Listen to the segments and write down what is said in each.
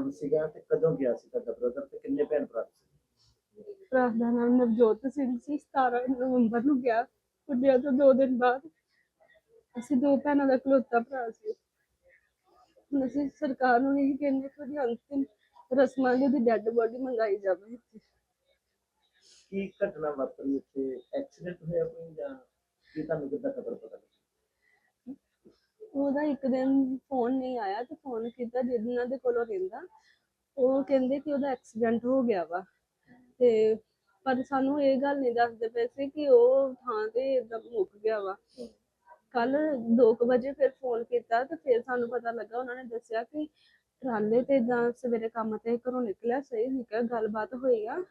ਨਾਮ ਸੀਗਾ ਤੇ ਕਦੋਂ ਗਿਆ ਸੀ ਤੁਹਾਡਾ ਬ੍ਰਦਰ ਤੇ ਕਿੰਨੇ ਭੈਣ ਭਰਾ ਸੀ? ਭਰਾ ਦਾ ਨਾਮ ਨਵਜੋਤ ਸਿੰਘ ਸੀ 17 ਨਵੰਬਰ ਨੂੰ ਗਿਆ। ਕੁੜੀਆਂ ਤੋਂ ਦੋ ਦਿਨ ਬਾਅਦ ਅਸੀਂ ਦੋ ਭੈਣਾਂ ਦਾ ਇਕਲੌਤਾ ਭਰਾ ਸੀ। ਹੁਣ ਅਸੀਂ ਸਰਕਾਰ ਨੂੰ ਇਹ ਕਹਿੰਦੇ ਕਿ ਉਹਦੀ ਅੰਤਿਮ ਰਸਮਾਂ ਦੀ ਉਹਦੀ ਡੈੱਡ ਬੋਡੀ ਮੰਗਾਈ ਜਾਵੇ ਕੀ ਘਟਨਾ ਵਾਪਰੀ ਉੱਥੇ? ਐਕਸੀਡੈਂਟ ਹੋਇਆ ਕੋਈ ਜਾਂ ਕੀ ਤੁਹਾਨੂੰ ਕਿੱਦਾਂ ਖਬਰ ਪਤਾ ਲੱਗੀ? ਉਹਦਾ ਇੱਕ ਦਿਨ ਫੋਨ ਨਹੀਂ ਆਇਆ ਤੇ ਫੋਨ ਕੀਤਾ ਜਿਹਨਾਂ ਦੇ ਕੋਲੋਂ ਰਹਿੰਦਾ, ਉਹ ਕਹਿੰਦੇ ਕਿ ਉਹਦਾ ਐਕਸੀਡੈਂਟ ਹੋ ਗਿਆ ਵਾ। ਤੇ ਪਰ ਸਾਨੂੰ ਇਹ ਗੱਲ ਨਹੀਂ ਦੱਸਦੇ ਪਏ ਸੀ ਕਿ ਉਹ ਥਾਂ ਤੇ ਏਦਾਂ ਮੁੱਕ ਗਿਆ ਵਾ। ਕੱਲ 2 ਵਜੇ ਫਿਰ ਫੋਨ ਕੀਤਾ ਤੇ ਫਿਰ ਸਾਨੂੰ ਪਤਾ ਲੱਗਾ, ਉਹਨਾਂ ਨੇ ਦੱਸਿਆ ਕਿ ਟਰਾਲੇ ਤੇ ਜਾਂ ਸਵੇਰੇ ਕੰਮ ਤੇ ਘਰੋਂ ਨਿਕਲਿਆ, ਸਹੀ ਨਿਕਲਿਆ ਗੱਲਬਾਤ ਹੋਈ ਆ।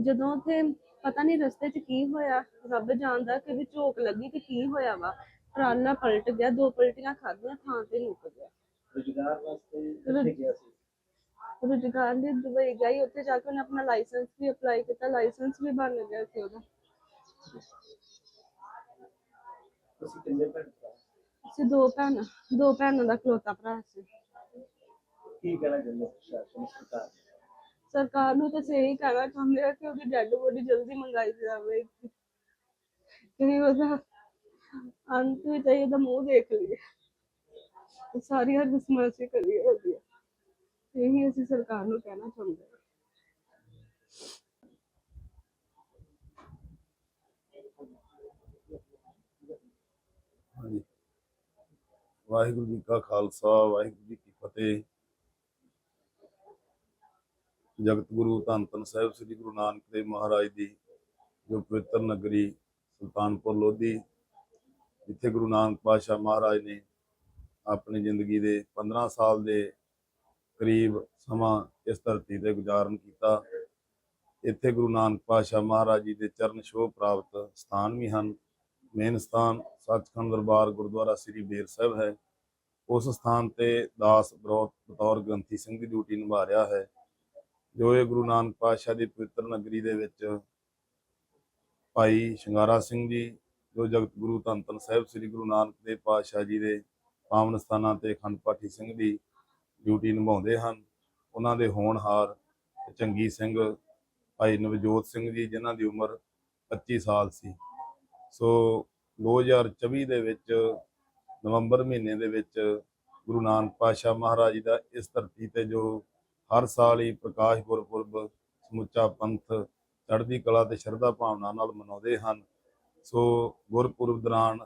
ਜਦੋਂ ਉੱਥੇ ਪਤਾ ਨਹੀਂ ਰਸਤੇ 'ਚ ਕੀ ਹੋਇਆ, ਰੱਬ ਜਾਣਦਾ ਕਿ ਵੀ ਝੋਕ ਲੱਗੀ ਕਿ ਕੀ ਹੋਇਆ ਵਾ। ਟਰਾਲਾ ਪਲਟ ਗਿਆ ਦੋ ਪਲਟੀਆਂ ਖਾਧੀਆਂ ਥਾਂ ਤੇ ਮੁੱਕ ਗਿਆ। ਰੁਜ਼ਗਾਰ ਵਾਸਤੇ ਕਿੱਥੇ ਗਿਆ ਸੀ? ਰੁਜ਼ਗਾਰ ਲਈ ਦੁਬਈ ਗਈ ਉੱਥੇ ਜਾ ਕੇ ਉਹਨੇ ਆਪਣਾ ਲਾਇਸੈਂਸ ਵੀ ਅਪਲਾਈ ਕੀਤਾ ਲਾਇਸੈਂਸ ਵੀ ਬਣ ਗਿਆ ਸੀ ਉਹਦਾ। ਤੁਸੀਂ ਕਿੰਨੇ ਭੈਣ ਭਰਾ? ਅਸੀਂ ਦੋ ਭੈਣਾਂ ਦੋ ਭੈਣਾਂ ਦਾ ਇਕਲੌਤਾ ਭਰਾ ਸੀ। ਕੀ ਕਹਿਣਾ ਚਾਹੁੰਦੇ ਹੋ ਪ੍ਰਸ਼ਾਸਨ ਸਰਕਾਰ ਨੂੰ? ਸਰਕਾਰ ਨੂੰ ਤਾਂ ਸਹੀ ਕਹਿਣਾ ਚਾਹੁੰਦੇ ਆ ਕਿ ਉਹਦੀ ਡੈੱਡ ਬੋਡੀ ਜਲਦੀ ਮੰਗਾਈ ਜਾਵੇ। ਕਿ ਉਹਦਾ ਅੰਤ ਵਿੱਚ ਅਸੀਂ ਉਹਦਾ ਮੂੰਹ ਦੇਖ ਲਈਏ। ਸਾਰੀਆਂ ਰਸਮਾਂ ਅਸੀਂ ਕਰੀਏ ਉਹਦੀਆਂ ਇਹੀ ਅਸੀਂ ਸਰਕਾਰ ਨੂੰ ਕਹਿਣਾ ਚਾਹੁੰਦੇ ਹਾਂ ਹਾਂਜੀ। ਵਾਹਿਗੁਰੂ ਜੀ ਕਾ ਖਾਲਸਾ, ਵਾਹਿਗੁਰੂ ਜੀ ਕੀ ਫਤਿਹ। ਜਗਤ ਗੁਰੂ ਧੰਨ ਧੰਨ ਸਾਹਿਬ ਸ੍ਰੀ ਗੁਰੂ ਨਾਨਕ ਦੇਵ ਮਹਾਰਾਜ ਦੀ ਜੋ ਪਵਿੱਤਰ ਨਗਰੀ ਸੁਲਤਾਨਪੁਰ ਲੋਧੀ ਜਿੱਥੇ ਗੁਰੂ ਨਾਨਕ ਪਾਤਸ਼ਾਹ ਮਹਾਰਾਜ ਨੇ ਆਪਣੀ ਜ਼ਿੰਦਗੀ ਦੇ 15 ਸਾਲ ਦੇ ਕਰੀਬ ਸਮਾਂ ਇਸ ਧਰਤੀ ਤੇ ਗੁਜ਼ਾਰਨ ਕੀਤਾ। ਇੱਥੇ ਗੁਰੂ ਨਾਨਕ ਪਾਤਸ਼ਾਹ ਮਹਾਰਾਜ ਜੀ ਦੇ ਚਰਨ ਛੋਹ ਪ੍ਰਾਪਤ ਸਥਾਨ ਵੀ ਹਨ। ਮੇਨ ਸਥਾਨ ਸੱਚਖੰਡ ਦਰਬਾਰ ਗੁਰਦੁਆਰਾ ਸ੍ਰੀ ਬੇਰ ਸਾਹਿਬ ਹੈ। ਉਸ ਸਥਾਨ ਤੇ ਦਾਸ ਬਰੋਤ ਬਤੌਰ ਗ੍ਰੰਥੀ ਸਿੰਘ ਦੀ ਡਿਊਟੀ ਨਿਭਾ ਰਿਹਾ ਹੈ, ਜੋ ਇਹ ਗੁਰੂ ਨਾਨਕ ਪਾਤਸ਼ਾਹ ਦੀ ਪਵਿੱਤਰ ਨਗਰੀ ਦੇ ਵਿੱਚ ਭਾਈ ਸ਼ਿੰਗਾਰਾ ਸਿੰਘ ਜੀ ਜੋ ਜਗਤ ਗੁਰੂ ਧੰਨ ਧੰਨ ਸਾਹਿਬ ਸ੍ਰੀ ਗੁਰੂ ਨਾਨਕ ਦੇਵ ਪਾਤਸ਼ਾਹ ਜੀ ਦੇ ਪਾਵਨ ਸਥਾਨਾਂ ਤੇ ਅਖੰਡ ਪਾਠੀ ਸਿੰਘ ਦੀ ਡਿਊਟੀ ਨਿਭਾਉਂਦੇ ਹਨ, ਉਹਨਾਂ ਦੇ ਹੋਣਹਾਰ ਚੰਗੀ ਸਿੰਘ ਭਾਈ ਨਵਜੋਤ ਸਿੰਘ ਜੀ, ਜਿਨ੍ਹਾਂ ਦੀ ਉਮਰ 25 ਸਾਲ ਸੀ। ਸੋ 2024 ਦੇ ਵਿੱਚ ਨਵੰਬਰ ਮਹੀਨੇ ਦੇ ਵਿੱਚ ਗੁਰੂ ਨਾਨਕ ਪਾਤਸ਼ਾਹ ਮਹਾਰਾਜ ਜੀ ਦਾ ਇਸ ਧਰਤੀ ਤੇ ਜੋ ਹਰ ਸਾਲ ਹੀ ਪ੍ਰਕਾਸ਼ ਗੁਰਪੁਰਬ ਸਮੁੱਚਾ ਪੰਥ ਚੜ੍ਹਦੀ ਕਲਾ ਤੇ ਸ਼ਰਧਾ ਭਾਵਨਾ ਨਾਲ ਮਨਾਉਂਦੇ ਹਨ ਸੋ ਗੁਰਪੁਰਬ ਦੌਰਾਨ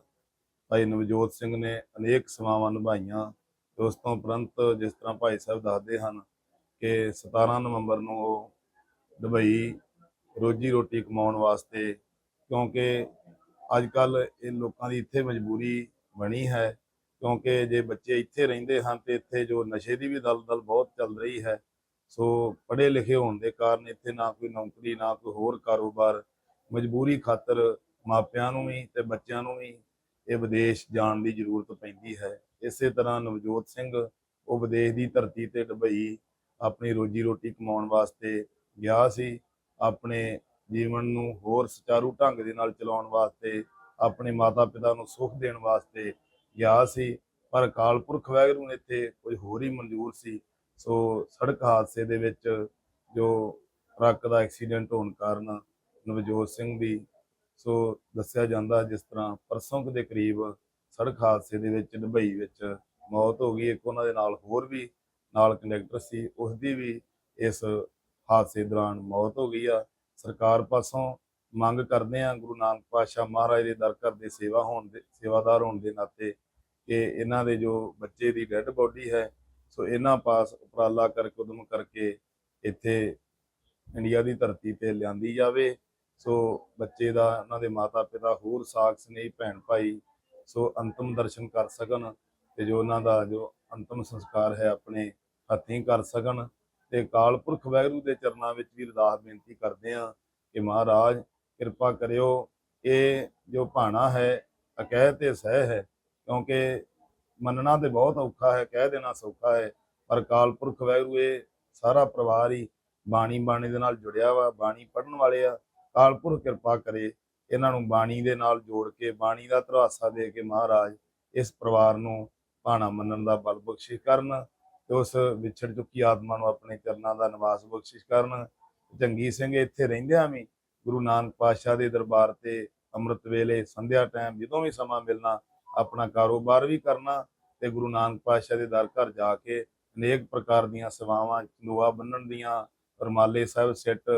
ਭਾਈ ਨਵਜੋਤ ਸਿੰਘ ਨੇ ਅਨੇਕ ਸੇਵਾਵਾਂ ਨਿਭਾਈਆਂ ਉਸ ਤੋਂ ਉਪਰੰਤ ਜਿਸ ਤਰ੍ਹਾਂ ਭਾਈ ਸਾਹਿਬ ਦੱਸਦੇ ਹਨ ਕਿ 17 ਨਵੰਬਰ ਨੂੰ ਉਹ ਦੁਬਈ ਰੋਜੀ ਰੋਟੀ ਕਮਾਉਣ ਵਾਸਤੇ, ਕਿਉਂਕਿ ਅੱਜ ਕੱਲ ਇਹ ਲੋਕਾਂ ਦੀ ਇੱਥੇ ਮਜਬੂਰੀ ਬਣੀ ਹੈ, ਕਿਉਂਕਿ ਜੇ ਬੱਚੇ ਇੱਥੇ ਰਹਿੰਦੇ ਹਨ ਤੇ ਇੱਥੇ ਜੋ ਨਸ਼ੇ ਦੀ ਵੀ ਦਲਦਲ ਬਹੁਤ ਚੱਲ ਰਹੀ ਹੈ, ਸੋ ਪੜ੍ਹੇ ਲਿਖੇ ਹੋਣ ਦੇ ਕਾਰਨ ਇੱਥੇ ਨਾ ਕੋਈ ਨੌਕਰੀ, ਨਾ ਕੋਈ ਹੋਰ ਕਾਰੋਬਾਰ ਮਜਬੂਰੀ ਖਾਤਰ ਮਾਪਿਆਂ ਨੂੰ ਵੀ ਤੇ ਬੱਚਿਆਂ ਨੂੰ ਵੀ ਇਹ ਵਿਦੇਸ਼ ਜਾਣ ਦੀ ਜ਼ਰੂਰਤ ਪੈਂਦੀ ਹੈ। ਇਸੇ ਤਰ੍ਹਾਂ ਨਵਜੋਤ ਸਿੰਘ ਉਹ ਵਿਦੇਸ਼ ਦੀ ਧਰਤੀ ਤੇ ਡਬਈ ਆਪਣੀ ਰੋਜੀ ਰੋਟੀ ਕਮਾਉਣ ਵਾਸਤੇ ਗਿਆ ਸੀ। ਆਪਣੇ ਜੀਵਨ ਨੂੰ ਹੋਰ ਸੁਚਾਰੂ ਢੰਗ ਦੇ ਨਾਲ ਚਲਾਉਣ ਵਾਸਤੇ, ਆਪਣੇ ਮਾਤਾ ਪਿਤਾ ਨੂੰ ਸੁੱਖ ਦੇਣ ਵਾਸਤੇ ਗਿਆ ਸੀ। ਪਰ ਅਕਾਲ ਪੁਰਖ ਵਾਹਿਗੁਰੂ ਨੇ ਇੱਥੇ ਕੁਝ ਹੋਰ ਹੀ ਮਨਜ਼ੂਰ ਸੀ। ਸੋ ਸੜਕ ਹਾਦਸੇ ਦੇ ਵਿੱਚ ਜੋ ਟਰੱਕ ਦਾ ਐਕਸੀਡੈਂਟ ਹੋਣ ਕਾਰਨ ਨਵਜੋਤ ਸਿੰਘ ਦੀ ਸੋ ਦੱਸਿਆ ਜਾਂਦਾ ਜਿਸ ਤਰ੍ਹਾਂ ਪਰਸੋਂ ਕੁ ਦੇ ਕਰੀਬ ਸੜਕ ਹਾਦਸੇ ਦੇ ਵਿੱਚ ਦੁਬਈ ਵਿੱਚ ਮੌਤ ਹੋ ਗਈ। ਇੱਕ ਉਹਨਾਂ ਦੇ ਨਾਲ ਹੋਰ ਵੀ ਨਾਲ ਕੰਡਕਟਰ ਸੀ ਉਸ ਦੀ ਵੀ ਇਸ ਹਾਦਸੇ ਦੌਰਾਨ ਮੌਤ ਹੋ ਗਈ ਆ। ਸਰਕਾਰ ਪਾਸੋਂ ਮੰਗ ਕਰਦੇ ਆ ਗੁਰੂ ਨਾਨਕ ਪਾਤਸ਼ਾਹ ਮਹਾਰਾਜ ਦੇ ਦਰ ਘਰ ਦੇ ਸੇਵਾ ਹੋਣ ਦੇ, ਸੇਵਾਦਾਰ ਹੋਣ ਦੇ ਨਾਤੇ ਕਿ ਇਹਨਾਂ ਦੇ ਜੋ ਬੱਚੇ ਦੀ ਡੈੱਡ ਬੋਡੀ ਹੈ, ਸੋ ਇਹਨਾਂ ਪਾਸ ਉਪਰਾਲਾ ਕਰਕੇ, ਉਦਮ ਕਰਕੇ ਇੱਥੇ ਇੰਡੀਆ ਦੀ ਧਰਤੀ ਤੇ ਲਿਆਂਦੀ ਜਾਵੇ। ਸੋ ਬੱਚੇ ਦਾ, ਉਹਨਾਂ ਦੇ ਮਾਤਾ ਪਿਤਾ ਹੋਰ ਸਾਖ ਸਨੇਹੀ, ਭੈਣ ਭਾਈ, ਸੋ ਅੰਤਮ ਦਰਸ਼ਨ ਕਰ ਸਕਣ ਤੇ ਜੋ ਉਹਨਾਂ ਦਾ ਜੋ ਅੰਤਮ ਸੰਸਕਾਰ ਹੈ, ਆਪਣੇ ਹੱਥੀਂ ਕਰ ਸਕਣ ਤੇ ਕਾਲ ਪੁਰਖ ਵਾਹਿਗੁਰੂ ਦੇ ਚਰਨਾਂ ਵਿੱਚ ਵੀ ਅਰਦਾਸ ਬੇਨਤੀ ਕਰਦੇ ਆ ਕਿ ਮਹਾਰਾਜ ਕਿਰਪਾ ਕਰਿਓ। ਇਹ ਜੋ ਭਾਣਾ ਹੈ, ਅਕਹਿ ਤੇ ਸਹਿ ਹੈ, ਕਿਉਂਕਿ ਮੰਨਣਾ ਤੇ ਬਹੁਤ ਔਖਾ ਹੈ, ਕਹਿ ਦੇਣਾ ਸੌਖਾ ਹੈ, ਪਰ ਕਾਲ ਪੁਰਖ ਵਾਹਿਗੁਰੂ ਇਹ ਸਾਰਾ ਪਰਿਵਾਰ ਹੀ ਬਾਣੀ ਬਾਣੀ ਦੇ ਨਾਲ ਜੁੜਿਆ ਵਾ, ਬਾਣੀ ਪੜਨ ਵਾਲੇ ਆ ਅਕਾਲ ਪੁਰਖ ਕਿਰਪਾ ਕਰੇ, ਇਹਨਾਂ ਨੂੰ ਬਾਣੀ ਦੇ ਨਾਲ ਜੋੜ ਕੇ, ਬਾਣੀ ਦਾ ਧਰਾਸਾ ਦੇ ਕੇ ਮਹਾਰਾਜ ਇਸ ਪਰਿਵਾਰ ਨੂੰ ਭਾਣਾ ਮੰਨਣ ਦਾ ਬਲ ਬਖਸ਼ਿਸ਼ ਕਰਨ ਤੇ ਉਸ ਵਿਛੜ ਚੁੱਕੀ ਆਤਮਾ ਨੂੰ ਆਪਣੇ ਚਰਨਾਂ ਦਾ ਨਿਵਾਸ ਬਖਸ਼ਿਸ਼ ਕਰਨ। ਚੰਗੀ ਸਿੰਘ ਇੱਥੇ ਰਹਿੰਦਿਆਂ ਵੀ ਗੁਰੂ ਨਾਨਕ ਪਾਤਸ਼ਾਹ ਦੇ ਦਰਬਾਰ ਤੇ ਅੰਮ੍ਰਿਤ ਵੇਲੇ ਸੰਧਿਆ ਟਾਈਮ ਜਦੋਂ ਵੀ ਸਮਾਂ ਮਿਲਣਾ, ਆਪਣਾ ਕਾਰੋਬਾਰ ਵੀ ਕਰਨਾ ਤੇ ਗੁਰੂ ਨਾਨਕ ਪਾਤਸ਼ਾਹ ਦੇ ਦਰ ਘਰ ਜਾ ਕੇ ਅਨੇਕ ਪ੍ਰਕਾਰ ਦੀਆਂ ਸੇਵਾਵਾਂ ਲੋਹਾ ਬੰਨਣ ਦੀਆਂ, ਰਮਾਲੇ ਸਾਹਿਬ ਸਿੱਟ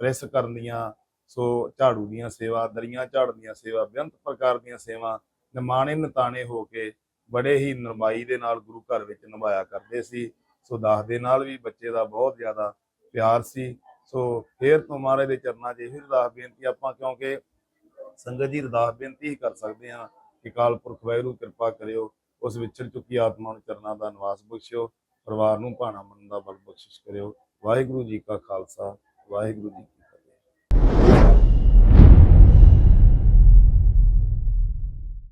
ਪ੍ਰੈਸ ਕਰਨ ਦੀਆਂ, ਸੋ ਝਾੜੂ ਦੀਆਂ ਸੇਵਾ, ਦਰੀਆਂ ਝਾੜਨ ਦੀਆਂ ਸੇਵਾ, ਬੇਅੰਤ ਪ੍ਰਕਾਰ ਦੀਆਂ ਸੇਵਾ ਨਿਮਾਣੇ ਨਤਾਣੇ ਹੋ ਕੇ ਬੜੇ ਹੀ ਨਰਮਾਈ ਦੇ ਨਾਲ ਗੁਰੂ ਘਰ ਵਿੱਚ ਨਿਭਾਇਆ ਕਰਦੇ ਸੀ। ਸੋ ਦਾਸ ਦੇ ਨਾਲ ਵੀ ਬੱਚੇ ਦਾ ਬਹੁਤ ਜ਼ਿਆਦਾ ਪਿਆਰ ਸੀ। ਸੋ ਫੇਰ ਤੋਂ ਮਹਾਰਾਜ ਦੇ ਚਰਨਾਂ 'ਚ ਇਹ ਅਰਦਾਸ ਬੇਨਤੀ ਆਪਾਂ ਕਿਉਂਕਿ ਸੰਗਤ ਜੀ ਅਰਦਾਸ ਬੇਨਤੀ ਹੀ ਕਰ ਸਕਦੇ ਹਾਂ ਕਿ ਕਾਲ ਪੁਰਖ ਵਾਹਿਗੁਰੂ ਕਿਰਪਾ ਕਰਿਓ, ਉਸ ਵਿਛੜ ਚੁੱਕੀ ਆਤਮਾ ਨੂੰ ਚਰਨਾਂ ਦਾ ਨਿਵਾਸ ਬਖਸ਼ਿਓ, ਪਰਿਵਾਰ ਨੂੰ ਭਾਣਾ ਮੰਨਣ ਦਾ ਬਲ ਬਖਸ਼ਿਸ਼ ਕਰਿਓ। ਵਾਹਿਗੁਰੂ ਜੀ ਕਾ ਖਾਲਸਾ। ਵਾਹਿਗੁਰੂ ਜੀ